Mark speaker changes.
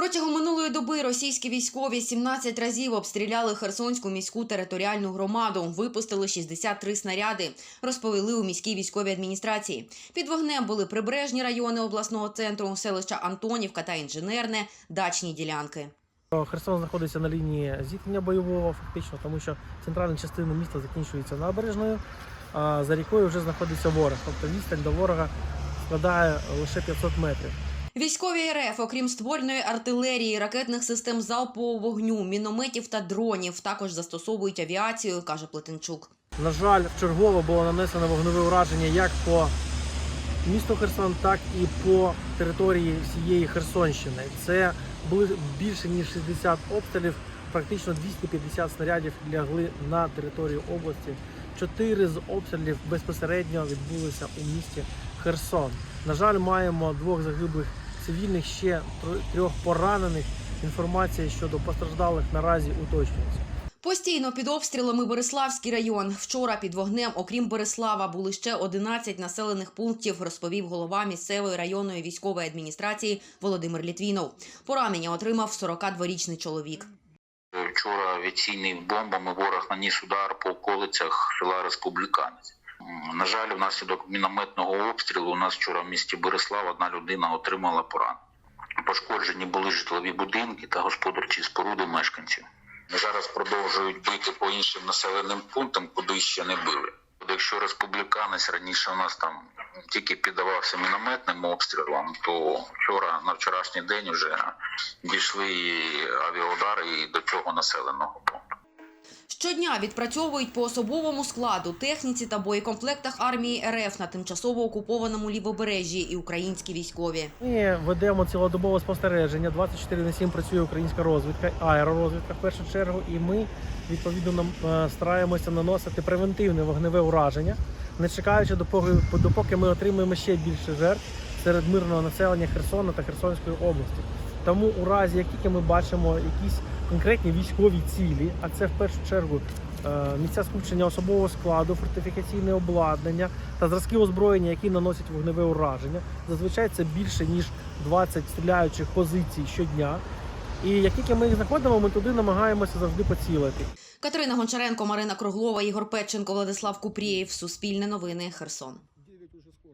Speaker 1: Протягом минулої доби російські військові 17 разів обстріляли Херсонську міську територіальну громаду, випустили 63 снаряди, розповіли у міській військовій адміністрації. Під вогнем були прибережні райони обласного центру, селища Антонівка та інженерне, дачні ділянки.
Speaker 2: Херсон знаходиться на лінії зіткнення бойового, фактично, тому що центральна частина міста закінчується набережною, а за рікою вже знаходиться ворог. Тобто відстань до ворога складає лише 500 метрів.
Speaker 1: Військові РФ, окрім ствольної артилерії, ракетних систем залпового вогню, мінометів та дронів, також застосовують авіацію, каже Плетенчук.
Speaker 2: На жаль, вчергово було нанесено вогневе ураження як по місту Херсон, так і по території всієї Херсонщини. Це більше ніж 60 обстрілів, практично 250 снарядів лягли на територію області. Чотири з обстрілів безпосередньо відбулися у місті Херсон. На жаль, маємо двох загиблих цивільних, ще трьох поранених. Інформація щодо постраждалих наразі уточнюється.
Speaker 1: Постійно під обстрілами Бориславський район. Вчора під вогнем, окрім Борислава, були ще 11 населених пунктів, розповів голова місцевої районної військової адміністрації Володимир Літвінов. Поранення отримав 42-річний чоловік.
Speaker 3: Вчора авіаційними бомбами ворог наніс удар по околицях села Республіканець. На жаль, внаслідок мінометного обстрілу у нас вчора в місті Борислав одна людина отримала поранення. Пошкоджені були житлові будинки та господарчі споруди мешканців. Зараз продовжують бити по іншим населеним пунктам, куди ще не били. Якщо республіканець раніше у нас там тільки піддавався мінометним обстрілам, то вчора на вчорашній день вже дійшли авіаудари і до цього населеного пункту.
Speaker 1: Щодня відпрацьовують по особовому складу, техніці та боєкомплектах армії РФ на тимчасово окупованому лівобережжі і українські військові.
Speaker 2: Ми ведемо цілодобове спостереження. 24 на 7 працює українська розвідка, аеророзвідка в першу чергу. І ми відповідно нам е, стараємося наносити превентивне вогневе ураження, не чекаючи допоки, ми отримаємо ще більше жертв серед мирного населення Херсона та Херсонської області. Тому у разі, як тільки ми бачимо якісь конкретні військові цілі, а це в першу чергу е, місця скупчення особового складу, фортифікаційне обладнання та зразки озброєння, які наносять вогневе ураження. Зазвичай це більше ніж 20 стріляючих позицій щодня. І як тільки ми їх знаходимо, ми туди намагаємося завжди поцілити.
Speaker 1: Катерина Гончаренко, Марина Круглова, Ігор Петченко, Владислав Купрієв. Суспільне новини. Херсон.